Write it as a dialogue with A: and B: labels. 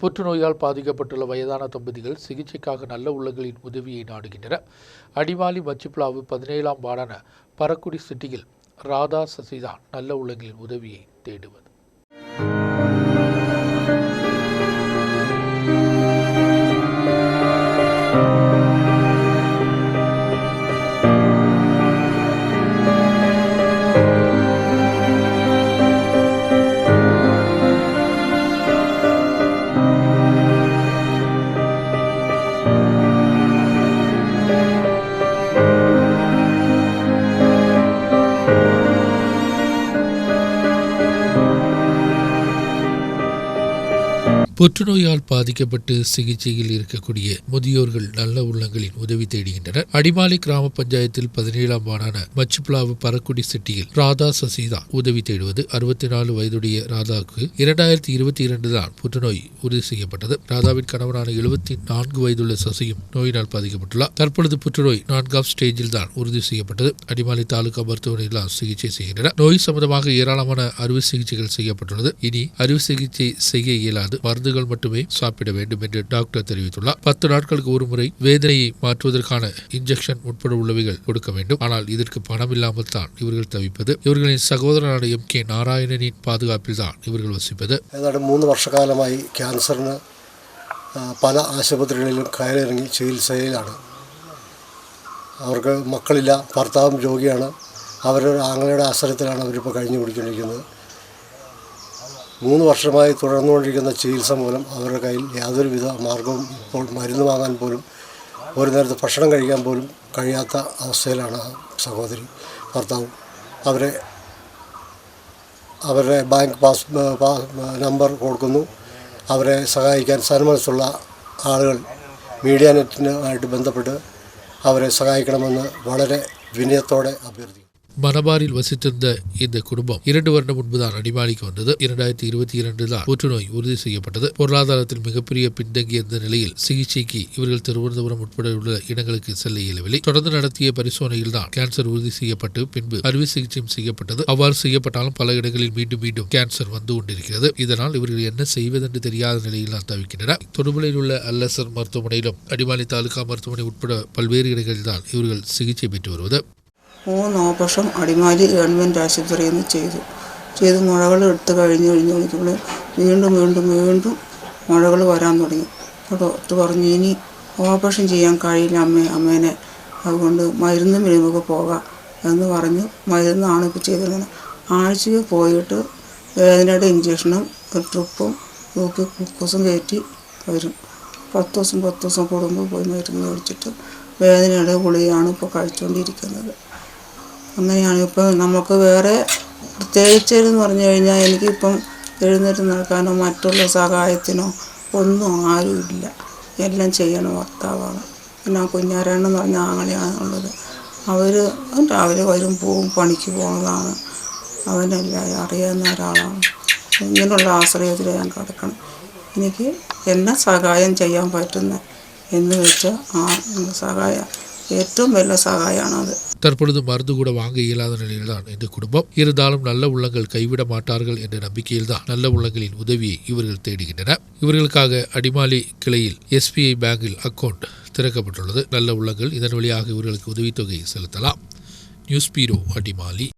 A: புற்றுநோயால் பாதிக்கப்பட்டுள்ள வயதான தம்பதிகள் சிகிச்சைக்காக நல்ல உள்ளங்களின் உதவியை நாடுகின்றனர். அடிமாலி மச்சுப்ளாவு பதினேழாம் வார்டான பரக்குடி சிட்டியில் ராதா சசிதான் நல்ல உள்ளங்களின் உதவியை தேடுவது. புற்றுநோயால் பாதிக்கப்பட்டு சிகிச்சையில் இருக்கக்கூடிய முதியோர்கள் நல்ல உள்ளங்களின் உதவி தேடுகின்றனர். அடிமாலி கிராம பஞ்சாயத்தில் பதினேழாம் ஆண்டான மச்சுப்ளாவு பரக்குடி சிட்டியில் ராதா சசிதா உதவி தேடுவது. அறுபத்தி நாலு வயதுடைய ராதாவுக்கு இரண்டாயிரத்தி இருபத்தி இரண்டு தான் புற்றுநோய் உறுதி செய்யப்பட்டது. ராதாவின் கணவனான எழுபத்தி நான்கு வயதுள்ள சசியும் நோயினால் பாதிக்கப்பட்டுள்ளார். தற்பொழுது புற்றுநோய் நான்காம் ஸ்டேஜில் தான் உறுதி செய்யப்பட்டது. அடிமாலி தாலுகா மருத்துவமனையில் சிகிச்சை செய்கின்றனர். நோய் சம்பந்தமாக ஏராளமான அறுவை சிகிச்சைகள் செய்யப்பட்டுள்ளது. இனி அறுவை சிகிச்சை செய்ய இயலாது. மருந்துகள் மட்டுமே சாப்பிட வேண்டும் என்று டாக்டர் தெரிவித்துள்ளார் பத்து நாட்களுக்கு ஒரு முறை வேதனையை மாற்றுவதற்கான இன்ஜெக்ஷன் உட்பட உள்ளவைகள் கொடுக்க வேண்டும் ஆனால் இதற்கு பணம் இல்லாமல் தான் இவர்கள் தவிப்பது இவர்களின் சகோதரனான எம் கே நாராயணனின் பாதுகாப்பில் தான் இவர்கள் வசிப்பது
B: ഏതാണ്ട് മൂന്ന് വർഷക്കാലമായി ക്യാൻസറിന് പല ആശുപത്രികളിലും കയറിറങ്ങി ചികിത്സയിലാണ് അവർക്ക് മക്കളില്ല ഭർത്താവും രോഗിയാണ് അവരുടെ ആങ്ങളുടെ ആശ്രയത്തിലാണ് അവരിപ്പോൾ കഴിഞ്ഞു പിടിച്ചിരിക്കുന്നത് മൂന്ന് വർഷമായി തുടർന്നുകൊണ്ടിരിക്കുന്ന ചികിത്സ മൂലം അവരുടെ കയ്യിൽ യാതൊരുവിധ മാർഗവും ഇപ്പോൾ മരുന്ന് വാങ്ങാൻ പോലും ഒരു നേരത്തെ ഭക്ഷണം കഴിക്കാൻ പോലും കഴിയാത്ത അവസ്ഥയിലാണ് സഹോദരി ഭർത്താവും. അവരെ അവരുടെ ബാങ്ക് പാസ് നമ്പർ കൊടുക്കുന്നു. അവരെ സഹായിക്കാൻ സന്മനസ്സുള്ള ആളുകൾ മീഡിയ നെറ്റിനുമായിട്ട് ബന്ധപ്പെട്ട് അവരെ സഹായിക്കണമെന്ന് വളരെ വിനയത്തോടെ അഭ്യർത്ഥിക്കുന്നു.
A: மணபாரில் வசித்திருந்த இந்த குடும்பம் இரண்டு வருடம் முன்புதான் அடிமாலிக்கு வந்தது. இரண்டாயிரத்தி இருபத்தி இரண்டு தான் புற்றுநோய் உறுதி செய்யப்பட்டது. பொருளாதாரத்தில் மிகப்பெரிய பின்தங்கிய இந்த நிலையில் சிகிச்சைக்கு இவர்கள் திருவனந்தபுரம் உட்பட உள்ள இடங்களுக்கு செல்ல இயலவில்லை. தொடர்ந்து நடத்திய பரிசோதனையில் தான் கேன்சர் உறுதி செய்யப்பட்டு பின்பு அறுவை சிகிச்சையும் செய்யப்பட்டது. அவ்வாறு செய்யப்பட்டாலும் பல இடங்களில் மீண்டும் மீண்டும் கேன்சர் வந்து கொண்டிருக்கிறது. இதனால் இவர்கள் என்ன செய்வதென்று தெரியாத நிலையில் தான் தவிக்கின்றனர். தொடுபலையில் உள்ள அல்லசர் மருத்துவமனையிலும் அடிமாலி தாலுகா மருத்துவமனை உட்பட பல்வேறு இடங்களில் தான் இவர்கள் சிகிச்சை பெற்று வருவது.
C: മൂന്ന് ഓപ്പറേഷൻ അടിമാലി ഗവൺമെന്റ് ആശുപത്രിയിൽ നിന്ന് ചെയ്തു. ചെയ്ത് മുഴകൾ എടുത്ത് കഴിഞ്ഞ് കഴിഞ്ഞ് വിളിക്കുമ്പോൾ വീണ്ടും വീണ്ടും വീണ്ടും മുഴകൾ വരാൻ തുടങ്ങി. അപ്പോൾ ഡോക്ടർ പറഞ്ഞു ഇനി ഓപ്പറേഷൻ ചെയ്യാൻ കഴിയില്ല അമ്മേ അമ്മേനെ. അതുകൊണ്ട് മരുന്ന് നമുക്ക് പോകാം എന്ന് പറഞ്ഞ്. മരുന്നാണ് ഇപ്പോൾ ചെയ്തിരുന്നത് ആഴ്ചയിൽ പോയിട്ട് വേദനയുടെ ഇഞ്ചക്ഷനും ട്രിപ്പും നോക്കി ഗ്ലൂക്കോസും കയറ്റി വരും. പത്ത് ദിവസം പത്ത് ദിവസം കൂടുമ്പോൾ പോയി മരുന്ന് കഴിച്ചിട്ട് വേദനയുടെ ഗുളികയാണ് ഇപ്പോൾ കഴിച്ചുകൊണ്ടിരിക്കുന്നത്. അങ്ങനെയാണ്. ഇപ്പോൾ നമുക്ക് വേറെ പ്രത്യേകിച്ചെന്ന് പറഞ്ഞു കഴിഞ്ഞാൽ എനിക്കിപ്പം എഴുന്നേറ്റ് നടക്കാനോ മറ്റുള്ള സഹായത്തിനോ ഒന്നും ആരുമില്ല എല്ലാം ചെയ്യണം ഭർത്താവാണ്. പിന്നെ ആ കുഞ്ഞാരാണെന്ന് പറഞ്ഞ ആങ്ങളെയാണുള്ളത്. അവർ രാവിലെ വരും പോവും പണിക്ക് പോകുന്നതാണ്. അവനെല്ലാം അറിയാവുന്ന ഒരാളാണ്. ഇങ്ങനെയുള്ള ആശ്രയത്തിൽ ഞാൻ കിടക്കണം. എനിക്ക് എന്നെ സഹായം ചെയ്യാൻ പറ്റുന്ന എന്ന് വെച്ചാൽ ആ സഹായം. ஏற்றம் வெல்ல சகாயானது.
A: தற்பொழுது மருந்து கூட வாங்க இயலாத நிலையில்தான் இந்த குடும்பம். இருந்தாலும் நல்ல உள்ளங்கள் கைவிட மாட்டார்கள் என்ற நம்பிக்கையில்தான் நல்ல உள்ளங்களின் உதவியை இவர்கள் தேடுகின்றனர் இவர்களுக்காக அடிமாலி கிளையில் எஸ்பிஐ பேங்கில் அக்கவுண்ட் திறக்கப்பட்டுள்ளது. நல்ல உள்ளங்கள் இதன் வழியாக இவர்களுக்கு உதவித்தொகை செலுத்தலாம். News bureau Adimali.